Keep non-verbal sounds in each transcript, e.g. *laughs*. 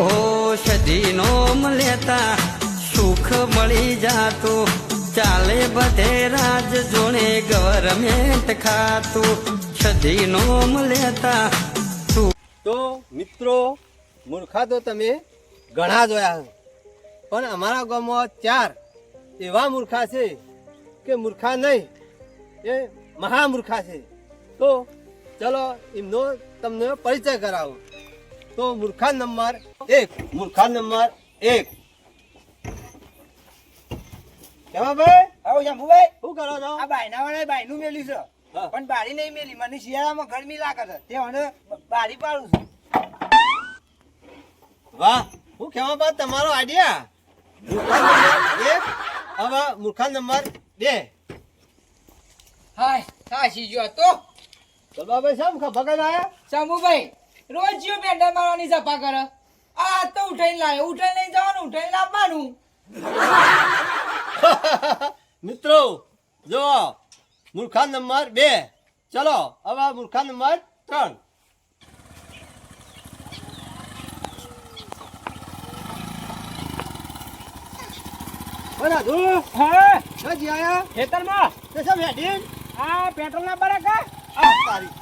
ઓ સદીનો લેતા સુખ મળી જાતું. ચાલે બધે રાજ જોણે ગવર્મેન્ટ ખાતું. સદીનો લેતા સુખ તો મિત્રો, મૂર્ખા તો તમે ઘણા જોયા પણ અમારા ગામમાં ચાર એવા મૂર્ખા છે કે મૂર્ખા નહીં, એ મહામૂર્ખા છે. તો ચલો, એમનો તમને પરિચય કરાવું. તો મૂર્ખા નંબર એક. મૂર્ખા નંબર એક. કેવા ભાઈ? આવો શંભુભાઈ શું કરો છો? આ બાયના વાળા બાયનું મેલ્યું છે. પણ બારી નહીં મેલી. મને શિયાળામાં ગરમી લાગે છે. તે મને બારી પાડું છું. વાહ. હું કેવા બા તમારો આઈડિયા એક. હવે મૂર્ખા નંબર બે. હાય સાચી સીજો તો તો બાબા શામ ખબર આયા શંભુભાઈ રોજ જીવ પેન્ડલ મારવાની સફા કરે. આ તો ઉઠાઈને લાવે ઉઠાઈને લઈ જવાનું ઉઠાઈને લાવવાનું. *laughs* મિત્રો જો મૂર્ખા નંબર બે. ચલો હવે મૂર્ખા નંબર ત્રણ. ખેતરમાં? આ પેટ્રોલ ના બરાકા? આ તારી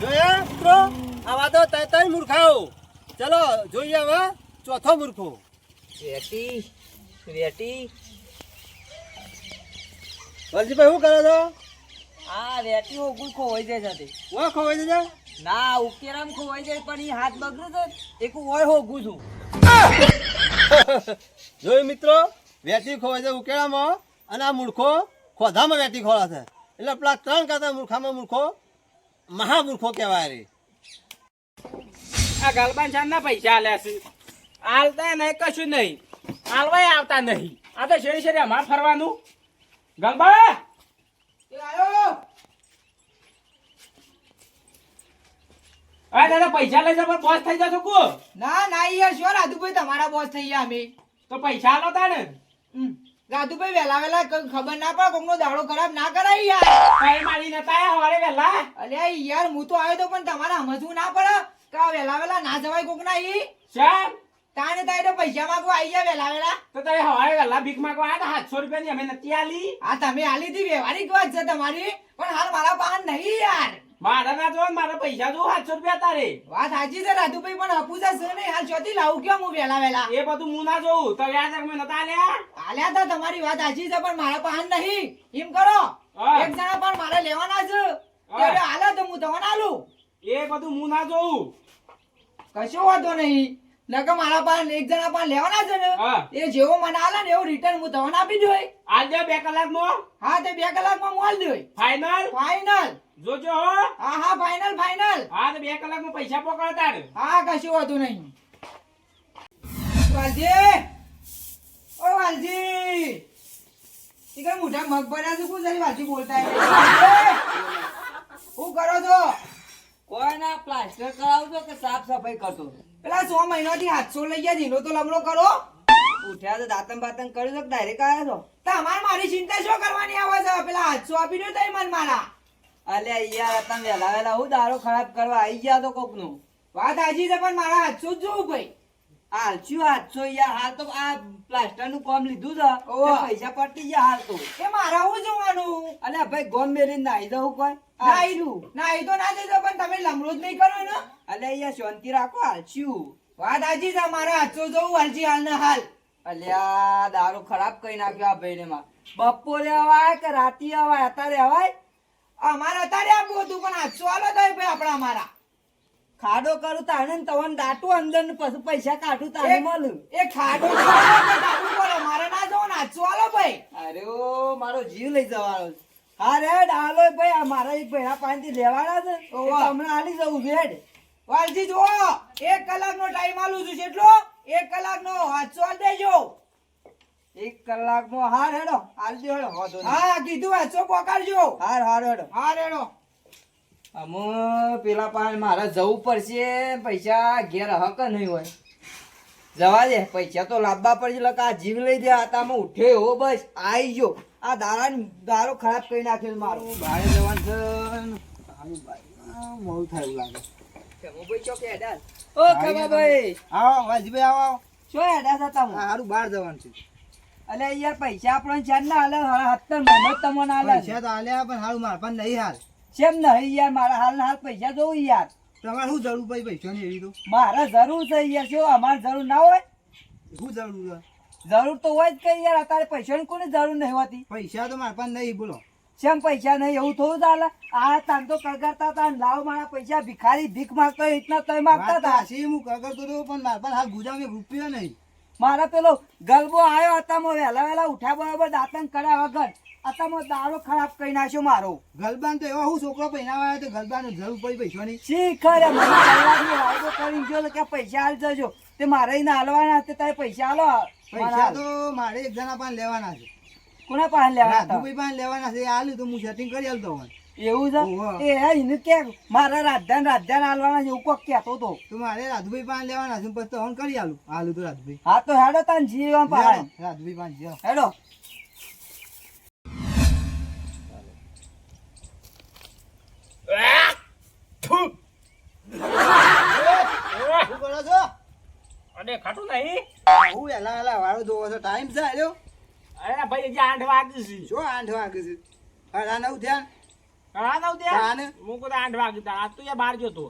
જોયા મિત્રો તો તય તય મૂર્ખાઓ. ચલો જોઈએ હવે ચોથો મૂર્ખો. વેટી વેટી વલજીભાઈ શું કરો છો? આ રેટી ઓગું ખોવાઈ જાય છે હું ખોવાઈ જાય ના ઉકેરામ ખોવાઈ જાય પણ એ હાથ બગડ્યો છે. એક ઓય હોગું છું. જોયું મિત્રો વેટી ખોવાઈ જાય ઉકેળામાં અને આ મૂર્ખો ખોધામાં વેટી ખોળા છે. એટલે પેલા ત્રણ કરતા મૂર્ખામાં મૂર્ખો મહામૂર્ખો કહેવાય રે. આ ગલબાન ચાંદ ના પૈસા આલ્યા છે. આલતા નહીં કશું નહીં. આલવાય આવતા નહીં. આ તો શેરી શેરી અમારે ફરવાનું. ગલબા આ દાદા પૈસા લઈ જાવ બોસ થઈ જશો કો ના ના યાર શું રાધુભાઈ તમારા બોસ થઈ ગયા અમે. તો પૈસા આલો તાને હમ. રાધુભાઈ વેલા વેલા ખબર ના પડે કોકનો દાડો ખરાબ ના કરાય યાર. કઈ મારી નતા હવારે વેલા અલ્યા યાર હું તો આવ્યો તો પણ તમારે સમજવું ના પડે. કે આ વેલા વેલા ના જવાય કોક ના ઈ. શ્યામ તાને તારે તો પૈસા માંગો આઈ જા વેલા વેલા. તો તારે હવારે વેલા ભીખ માંગવા આયા હતા સાતસો રૂપિયાની અમે નથી આલી. આ તમે આલી હતી વ્યવહારિક વાત છે તમારી. પણ હાલ મારા પાન નહીં યાર. મારા ના જોવા મારા પૈસા જો સાતસો રૂપિયા તારે. વાત સાચી છે રાધુભાઈ પણ અપુજા છે ને હાલ ચોથી લાવું કેમ હું વેલા વેલા? એ બધું હું ના જોઉં. તો વ્યાજ અમે નતા આલ્યા? આલ્યા તા તમારી વાત સાચી છે પણ મારા પાન નહીં. એમ કરો. એક જણા પણ મારે લેવાના છે. ત્યારે તો હું તમને આલું. એ બધું હું ના જોઉં. કશો વાંધો નહીં. નકર મારા પાસે એક જણા પાસે લેવાના છે ને એ જેવો મને આલે ને એવું રિટર્ન હું તમને આપી દઉં. આજે દે બે કલાકમાં. હા તે બે કલાકમાં મોલ દઉં. ફાઈનલ ફાઇનલ જોજો હો. હા હા ફાઇનલ ફાઇનલ હા તો બે કલાકમાં પૈસા પકડતા હા કશું વાંધો નહીં. વાલજી! ઓ વાલજી! ઈ કઈ મોઢા મગ ભર્યા છે કોણ જરી વાલજી બોલતા હે? કરો છો? ના પ્લાસ્ટર કરાવજો કે સાફ સફાઈ કરતો પેલા સો મહિનાથી હાથસો લઈ ગયા જીનો તો લમડો કરો. ઉઠ્યા તો દાતન બાતન કર્યું તો ડાયરેક્ટ આવ્યા છો. તમારે મારી ચિંતા શું કરવાની આવે છે? પેલા હાથસો આપી દો તઈ મન મારા. અલ્યા યાર તમે વહેલા વહેલા હું દારૂ ખરાબ કરવા આવી ગયા તો કોકનું વાત હાજી છે પણ મારા હાથસો જ જોવું ભાઈ હાલશું હાથસો યાર હાલ તો આ પ્લાસ્ટરનું કામ લીધું છે. પૈસા પડતી ગયા હાલ તો. એ મારા હું જોવાનું? અલ્યા ભાઈ ગોમ મેરી નાઈ દઉં કોઈ. ના ઈ હાલશું. તો ના દેજો પણ તમે લમરો જ નહીં કરો ને. અલ્યા યાર શાંતિ રાખો હાલશું વાત હાજી છે મારા હાથો જોવું હાલજી હાલ ને હાલ. અલ્યા દારૂ ખરાબ કરી નાખ્યો આ ભાઈ ને માં. બપોરે અવાય કે રાતે અવાય? અત્યારે અવાય? અમારે અત્યારે આપવું હતું પણ હાથો હાલો થાય ભાઈ આપણા અમારા ખાડો કરું તાણે ને તવન દાટું અંદર પછી પૈસા કાઢું એ- મળું. એ ખાડો. મારે ના જવો નાચવાલો ભાઈ. અરે ઓ મારો જીવ લઈ જવાનો અરે ડાલો ભાઈ આ મારા એક ભાઈના પાસેથી લેવાના છે. હમણાં હાલી જવું રેડ વાલજી જુઓ. એક કલાકનો ટાઈમ આલું છું કેટલો એક કલાકનો હાલ દેજો. એક કલાકનો હાર હેડો. હાલજી હેડો હા કીધું વાંચો પોકારજો. હાર હાર હેડો. હાર રેડો અમો પેલા પાસે મારે જવું પડશે પૈસા ઘેર હક નહીં હોય. જવા દે પૈસા તો લાવવા પડશે એટલે આ જીવ લઈ દે આતામાં ઉઠે હો બસ આવી ગયો. આ દારા દારો ખરાબ કરી નાખ્યો મારો. ભાડે જવાનું ભાઈ, મોડું થાય લાગે. ઓ આવો વાલજીભાઈ આવો શું હેડા હતા બહાર જવાનું છે. અલે યાર પૈસા આપણને ચાર ના હાલે હારા સત્તર મહિનો તમને હાલે. પૈસા તો પણ સારું માર પણ નહીં હાલ. કેમ નહીં યાર? મારા હાલ હાલ પૈસા જોવું યાર. તમારે શું જરૂર પડી પૈસાની એવી તો? મારે જરૂર છે યાર. શું અમારે જરૂર ના હોય? શું જરૂર જરૂર તો હોય જ કઈ યાર. અત્યારે પૈસાની કોની જરૂર નહીં હોતી? પૈસા તો મારા પણ નહીં બોલો. કેમ પૈસા નહીં? એવું થોડું ચાલે. આ તાન તો કગરતા હતા લાવ મારા પૈસા. ભિખારી ભીખ માગતો એટલા તોય માગતા હતા. હાચી, હું કગરતો હતો પણ મારા પાસે હાલ ગુજામાં રૂપિયો નહીં. મારા પેલો ગલબો આવ્યો હતામાં વહેલા વહેલા ઉઠ્યા બરાબર દાંતન કર્યા વગર. હતામાં દારૂ ખરાબ કરી નાખ્યો મારો. ગલબાન તો એવા હું છોકરો પહેરાવા તો ગલબાન જરૂર પડી પૈસાની શીખર વાયદો કરી ગયો કે પૈસા હાલ જજો. તે મારે એને હાલવાના તે તારે પૈસા હાલો પૈસા તો મારે એક જણા પાસે લેવાના છે. કોના પાસે લેવાના રાજુભાઈ પાસે લેવાના છે આલ્યું તો હું સેટિંગ કરી આલતો હોય. એવું છે? એ એને કે મારા રાજધાન રાજધાન હાલવાના છે એવું કોક કહેતો હતો તો મારે રાજુભાઈ પાસે લેવાના છે પછી તો કરી હાલું હાલું તો રાજુભાઈ. હા તો હેડો તાન જીવવા લેવો, રાજુભાઈ પાસે હેડો. અને ખાટું નહીં? હું એલા એલા વાળો જોવો છો. ટાઈમ છે આલ્યો અરે ભાઈ હજી આઠ વાગે છે. શું આઠ વાગે છે. અડા નવ થયા હા નવ હા ને? હું તો આઠ વાગે. આજ તો યાર બહાર ગયો તો.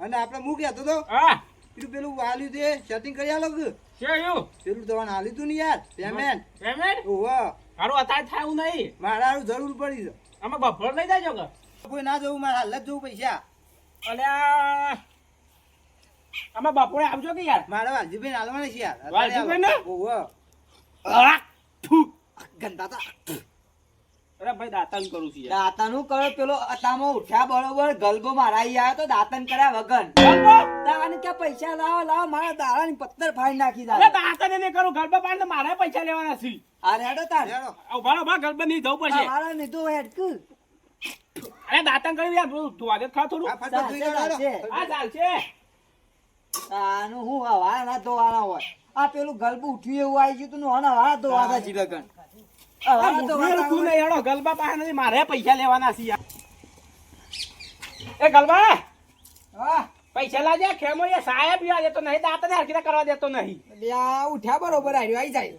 અને આપણે મૂક હતો તો? હા. પેલું પેલું આલ્યું તે સેટિંગ કરી આલો કે? પેલું તમારે આલ્યું તું ને યાર પેમેન્ટ પેમેન્ટ ઓહો. મારું અત્યારે થાય નહીં. મારે જરૂર પડી છે. આમાં બફર લઈ જાય કોઈ ના જવું મારા હાલ જ જવું પૈસા. અને અમે બપોરે આવજો કે યાર? મારે વાલજીભાઈ હાલવાના છે યાર. વાલજીભાઈને? ઓહો ગંદા તા અરે ભાઈ દાંતન કરું છું યાર. દાંતનું કરો પેલો અતામાં ઉઠ્યા બરોબર ગલગો મારાઈ આવ્યો તો દાંતન કર્યા વગર. ગરબો? કે પૈસા લાવો લાવો મારા દાડાની પથ્થર ફાડી નાખી અરે દાંતન એને કરું પાડ તો મારે પૈસા લેવાના છે. અરે હેડો તાર. હેડો. આ ઊભા ઊભા ગરબા નહીં જવું પડશે. મારા નીધું હેડકુ અરે દાતન કરી યાર તું તું ખા થોડું. આ ચાલશે. આનું હું હવા ના ધોવાના હોય? આ પેલું ગલબું ઉઠ્યું એવું આવી ગયું તું ને હવા ધોવાના છે. લગન તું ગલબા પાસે નથી મારે પૈસા લેવાના છે એ ગલબા! હા. પૈસા લાજે ખેમો એ સાહેબ પીવા દેતો નહીં દાંતને હરકીતા કરવા દેતો નહીં. ઉઠ્યા બરોબર આવ્યો આવી જાય.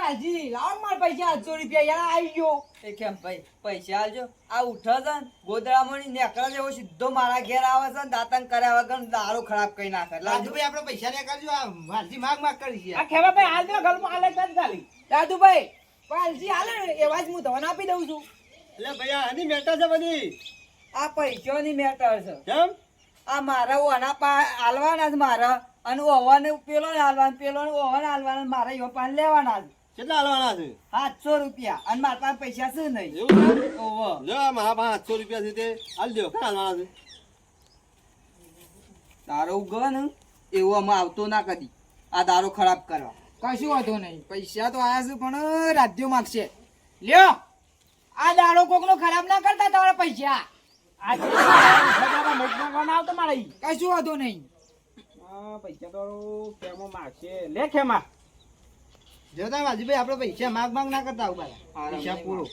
વાજી લાવ માર પૈસા આઠસો રૂપિયા. યાર આવી ગયો. એ કેમ ભાઈ પૈસા આલજો. આ ઉઠો છે ને ગોદડામાં ની નેકળા જેવો સીધો મારા ઘેર આવે છે ને દાંતન કર્યા વગર દારૂ ખરાબ કરી નાખે. લાજુ રાજુભાઈ આપણે પૈસા ને કરજો આ વાલજી માગ માગ કરી છે. આ ખેવા ભાઈ હાલ દે ગલબો હાલે જ ખાલી. દાદુભાઈ પાલજી હાલે ને એવા જ હું ધન આપી દઉં છું. એટલે ભાઈ આની મેટર છે બધી. આ પૈસાની મેટર છે. કેમ? આ મારા ઓના પા હાલવાના જ મારા. અને ઓવન પેલો ને હાલવાનો પેલો ઓવન હાલવાના મારા એવા પાન લેવાના જ. કેટલા હાલવાના છે? સાતસો રૂપિયા. અને મારા પાસે પૈસા છે નહીં. એવું જો મારા પાસે રૂપિયા છે તે. હાલ દો કેટલા હાલવાના છે? તારો ઉગો ને એવો અમે આવતો ના કદી. આ દારો ખરાબ કરવા. કશું વાંધો નહીં. પૈસા તો આયા છે પણ રાજ્યો માગશે. લ્યો આ દાડો કોકનો ખરાબ ના કરતા તમારા પૈસા. આજે મારે ઈ. કશું વાંધો નહીં. આ પૈસા તો ખેમો માગશે? લે ખેમા. જોતા વાલજીભાઈ આપણે પૈસા માગ માગ ના કરતા આવું હારા, હિસાબ પૂરો.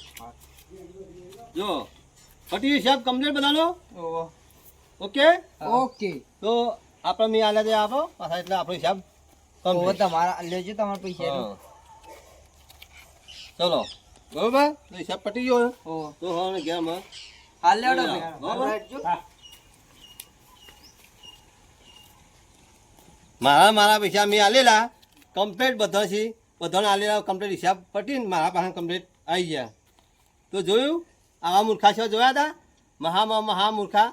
જો પટી હિસાબ કમ્પ્લીટ બધાનો ઓકે? ઓકે. તો આપણે મેં આલે આપો. પાછા એટલે આપણો હિસાબ. તમારા લેજો તમારા પૈસા ચલો. બરોબર? તો હિસાબ પટી ગયો તો હવે ગયા માં હાલ લેવડો બરાબર. મારા મારા પૈસા મેં આલેલા. કમ્પ્લીટ બધા છે. બધાને આલેલા કમ્પ્લેટ હિસાબ પટીને મારા પાસે કમ્પ્લેટ આવી ગયા. તો જોયું? આવા મૂર્ખા છે જોયા હતા મહા મહા મૂર્ખા